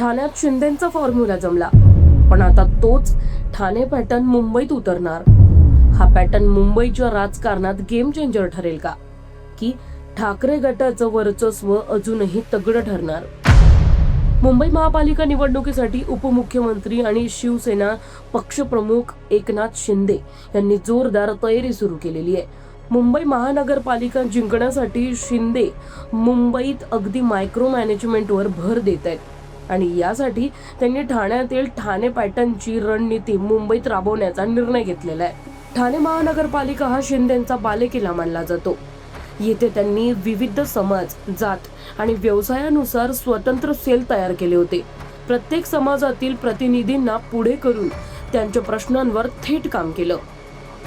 ठाण्यात शिंदेचा फॉर्म्युला जमला. पण आता तोच ठाणे पॅटर्न मुंबईत उतरणार. हा पॅटर्न मुंबईच्या राजकारणात गेम चेंजर ठरेल का? की ठाकरे गटाचं वर्चस्व अजूनही तगडं ठरणार? मुंबई महापालिका निवडणुकीसाठी उपमुख्यमंत्री आणि शिवसेना पक्षप्रमुख एकनाथ शिंदे यांनी जोरदार तयारी सुरू केलेली आहे. मुंबई महानगरपालिका जिंकण्यासाठी शिंदे मुंबईत अगदी मायक्रो मॅनेजमेंटवर भर देत आहेत. आणि यासाठी त्यांनी ठाण्यातील ठाणे पॅटर्नची रणनीती मुंबईत राबवण्याचा निर्णय घेतलेला आहे. ठाणे महानगरपालिका हा शिंदेचा बालेकिल्ला मानला जातो. येथे त्यांनी विविध समाज जात आणि व्यवसायानुसार स्वतंत्र सेल तयार केले होते. प्रत्येक समाजातील प्रतिनिधींना पुढे करून त्यांच्या प्रश्नांवर थेट काम केलं.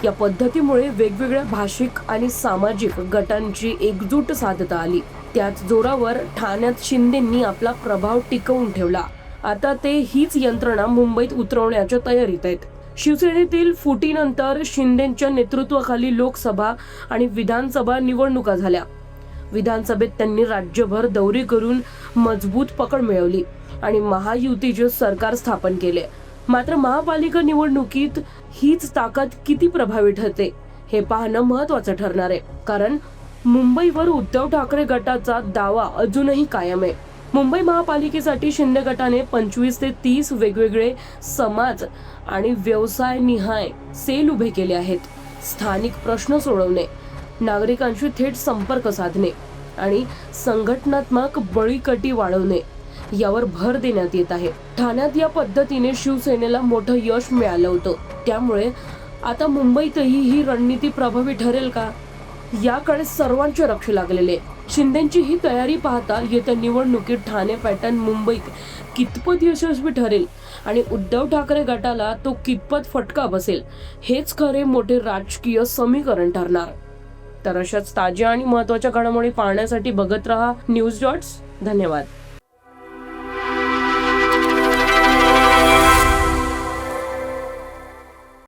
या पद्धतीमुळे वेगवेगळ्या भाषिक आणि सामाजिक गटांची एकजूट साधता आली. त्याच जोरावर ठाण्यात शिंदेंनी आपला प्रभाव टिकवून ठेवला. आता ते हीच यंत्रणा मुंबईत उतरवण्याच्या तयारीत आहेत. शिवसेनेतील फुटीनंतर शिंदेच्या नेतृत्वाखाली लोकसभा आणि विधानसभा निवडणुका झाल्या. विधानसभेत त्यांनी राज्यभर दौरे करून मजबूत पकड मिळवली आणि महायुतीचे सरकार स्थापन केले. मात्र महापालिका निवडणुकीत हीच ताकद किती प्रभावी ठरते हे पाहणं महत्वाचं ठरणार आहे. कारण मुंबईवर उद्धव ठाकरे गटाचा दावा अजूनही कायम आहे. मुंबई महापालिकेसाठी शिंदे गटाने पंचवीस ते तीस वेगवेगळे समाज आणि व्यवसाय निहाय सेल उभे केले आहेत. स्थानिक प्रश्न सोडवणे नागरिकांशी थेट संपर्क साधणे आणि संघटनात्मक बळीकटी वाढवणे यावर भर देण्यात येत आहे. ठाण्यात या पद्धतीने शिवसेनेला मोठं यश मिळालं होतं. त्यामुळे आता मुंबईतही ही रणनीती प्रभावी ठरेल का? याकडे सर्वांचे लक्ष लागलेले शिंदेची ही तयारी पाहता येत्या निवडणुकीत ठाणे पॅटर्न मुंबईत कितपत यशस्वी ठरेल आणि उद्धव ठाकरे गटाला तो कितपत फटका बसेल हेच खरे मोठे राजकीय समीकरण ठरणार. तर अशाच ताज्या आणि महत्त्वाच्या घडामोडी पाहण्यासाठी बघत रहा न्यूज डॉट्स. धन्यवाद.